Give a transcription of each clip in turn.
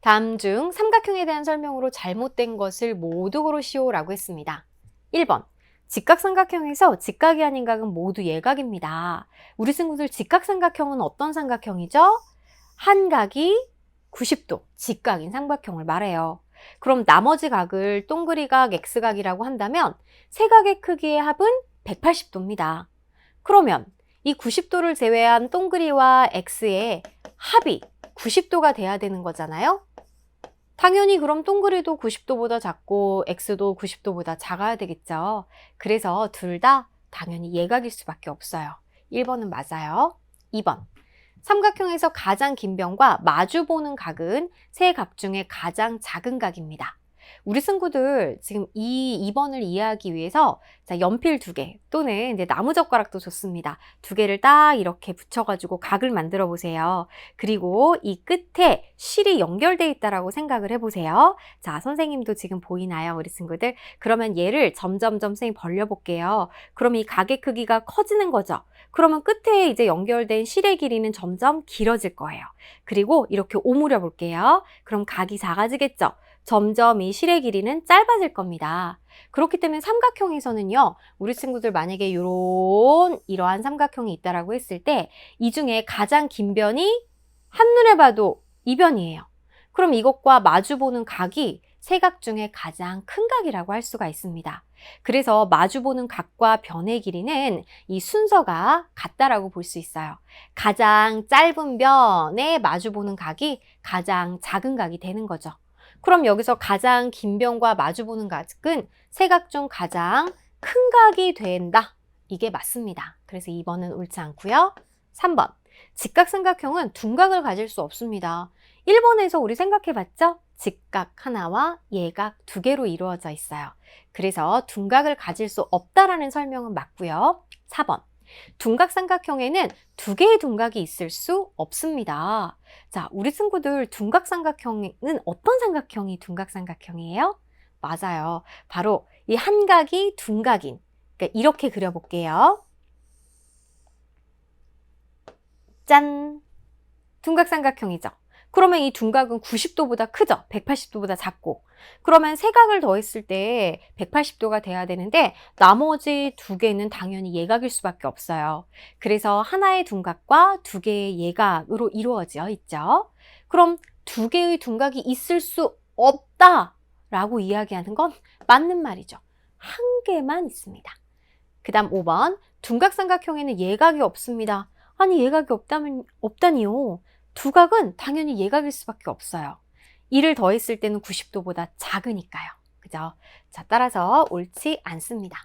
다음 중 삼각형에 대한 설명으로 잘못된 것을 모두 고르시오라고 했습니다. 1번. 직각삼각형에서 직각이 아닌 각은 모두 예각입니다. 우리 친구들 직각삼각형은 어떤 삼각형이죠? 한 각이 90도, 직각인 삼각형을 말해요. 그럼 나머지 각을 동그리각, x각이라고 한다면 세 각의 크기의 합은 180도입니다. 그러면 이 90도를 제외한 동그리와 x의 합이 90도가 돼야 되는 거잖아요? 당연히 그럼 동그리도 90도보다 작고 x도 90도보다 작아야 되겠죠. 그래서 둘 다 당연히 예각일 수밖에 없어요. 1번은 맞아요. 2번. 삼각형에서 가장 긴 변과 마주 보는 각은 세 각 중에 가장 작은 각입니다. 우리 친구들 지금 이 2번을 이해하기 위해서 자, 연필 두 개 또는 이제 나무젓가락도 좋습니다. 두 개를 딱 이렇게 붙여가지고 각을 만들어 보세요. 그리고 이 끝에 실이 연결돼 있다라고 생각을 해보세요. 자, 선생님도 지금 보이나요, 우리 친구들? 그러면 얘를 점점점 선생님 벌려볼게요. 그럼 이 각의 크기가 커지는 거죠. 그러면 끝에 이제 연결된 실의 길이는 점점 길어질 거예요. 그리고 이렇게 오므려 볼게요. 그럼 각이 작아지겠죠. 점점 이 실의 길이는 짧아질 겁니다. 그렇기 때문에 삼각형에서는요, 우리 친구들 만약에 이런 이러한 삼각형이 있다라고 했을 때 이 중에 가장 긴 변이 한눈에 봐도 이 변이에요. 그럼 이것과 마주보는 각이 세각 중에 가장 큰 각이라고 할 수가 있습니다. 그래서 마주보는 각과 변의 길이는 이 순서가 같다라고 볼 수 있어요. 가장 짧은 변에 마주보는 각이 가장 작은 각이 되는 거죠. 그럼 여기서 가장 긴 변과 마주보는 각은 세각 중 가장 큰 각이 된다. 이게 맞습니다. 그래서 2번은 옳지 않고요. 3번. 직각삼각형은 둔각을 가질 수 없습니다. 1번에서 우리 생각해 봤죠? 직각 하나와 예각 두 개로 이루어져 있어요. 그래서 둔각을 가질 수 없다라는 설명은 맞고요. 4번. 둔각 삼각형에는 두 개의 둔각이 있을 수 없습니다. 자, 우리 친구들 둔각 삼각형은 어떤 삼각형이 둔각 삼각형이에요? 맞아요. 바로 이 한 각이 둔각인. 그러니까 이렇게 그려볼게요. 짠! 둔각 삼각형이죠. 그러면 이 둔각은 90도보다 크죠? 180도보다 작고. 그러면 세 각을 더했을 때 180도가 돼야 되는데 나머지 두 개는 당연히 예각일 수밖에 없어요. 그래서 하나의 둔각과 두 개의 예각으로 이루어져 있죠. 그럼 두 개의 둔각이 있을 수 없다 라고 이야기하는 건 맞는 말이죠. 한 개만 있습니다. 그 다음 5번 둔각삼각형에는 예각이 없습니다. 아니 예각이 없다면 없다니요. 두각은 당연히 예각일 수밖에 없어요. 이를 더했을 때는 90도보다 작으니까요. 그죠? 자, 따라서 옳지 않습니다.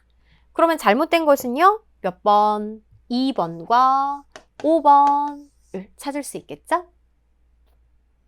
그러면 잘못된 것은요? 몇 번? 2번과 5번을 찾을 수 있겠죠?